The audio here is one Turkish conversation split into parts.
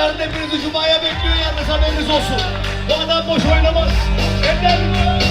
yarın hepinizi Cuma'ya bekliyor yalnız haberiniz olsun. Bu adam boş oynamaz. Ender Ben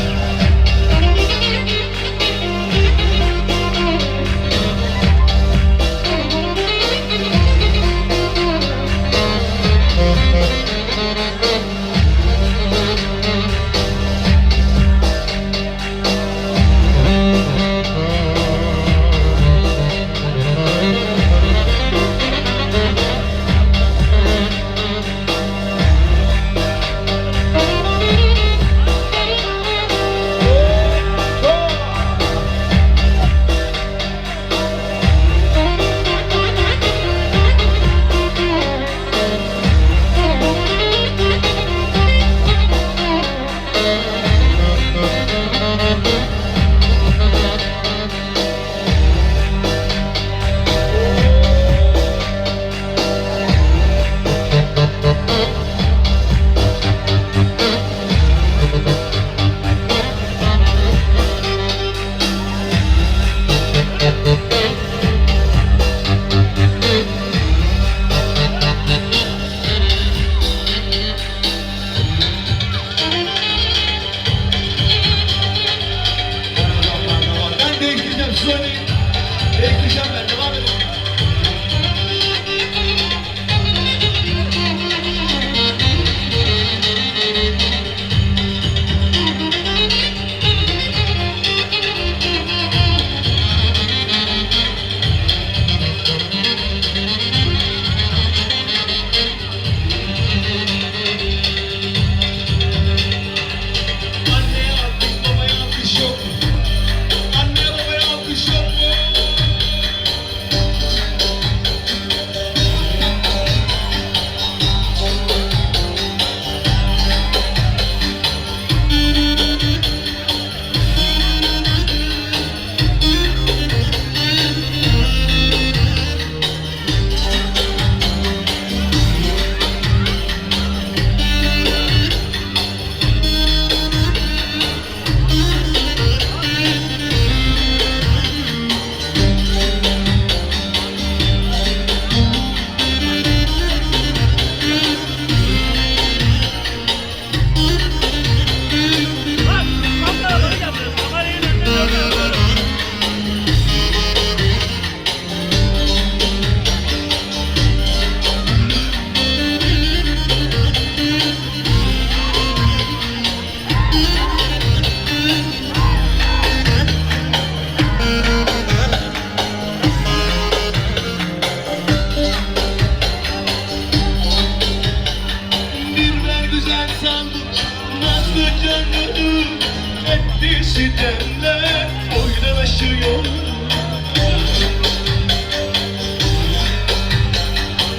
Etti sitemler Oynaşıyor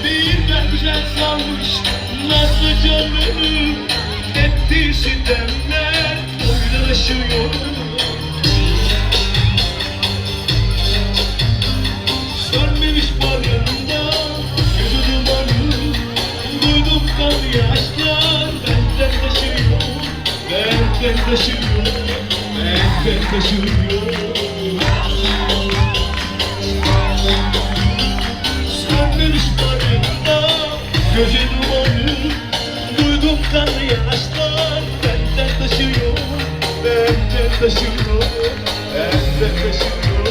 Birden güzel sanmış Nazlı canını Etti sitemler Oynaşıyor Sönmemiş bağrımda Gözü dumanı Duydum kan yaşlar Benden taşıyor Benden taşıyor Benden taşıyor Sönmemiş bağrımda Gözü dumanı Duydum kan yaşlar Benden taşıyor Benden taşıyor Benden taşıyor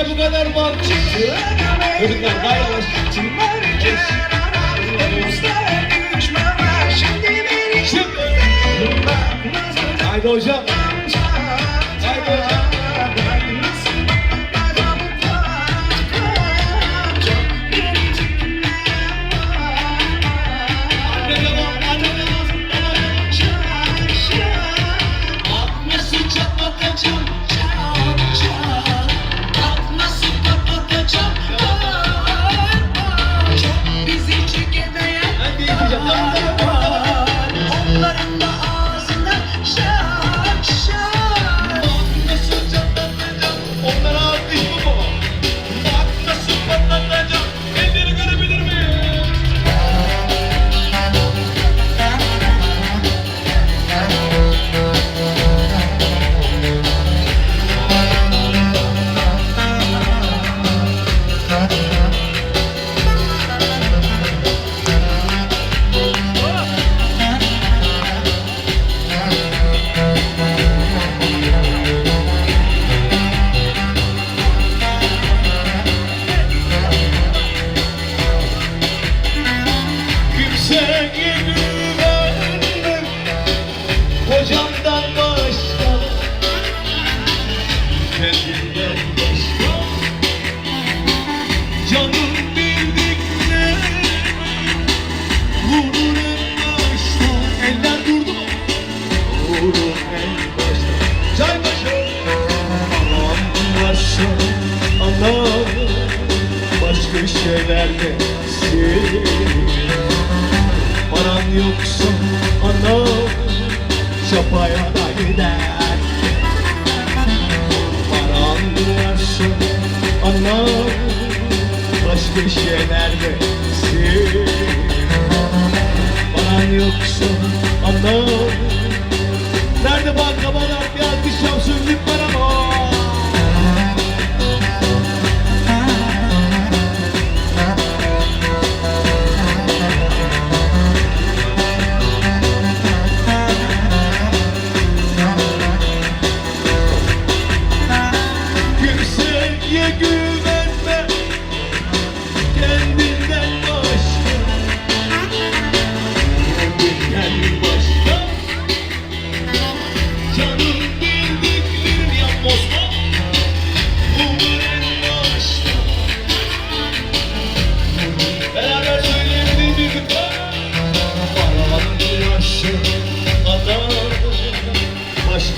Niye bu kadar bal çıktı? Çocuklar daha yavaş. Haydi hocam. köşelerde sil Paran yoksa anam çapaya da gider. Paran varsa anam baş köşelerde sil Paran yoksa anam. Nerede banka bana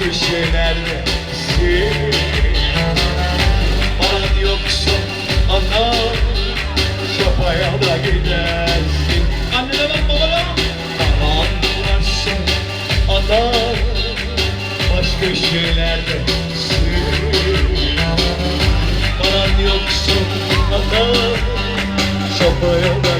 köşelerde Paran yoksa anam Çapaya da gidersin. Annene bak babana Aman durarsın anam Baş köşelerde Paran yoksa anam Çapaya da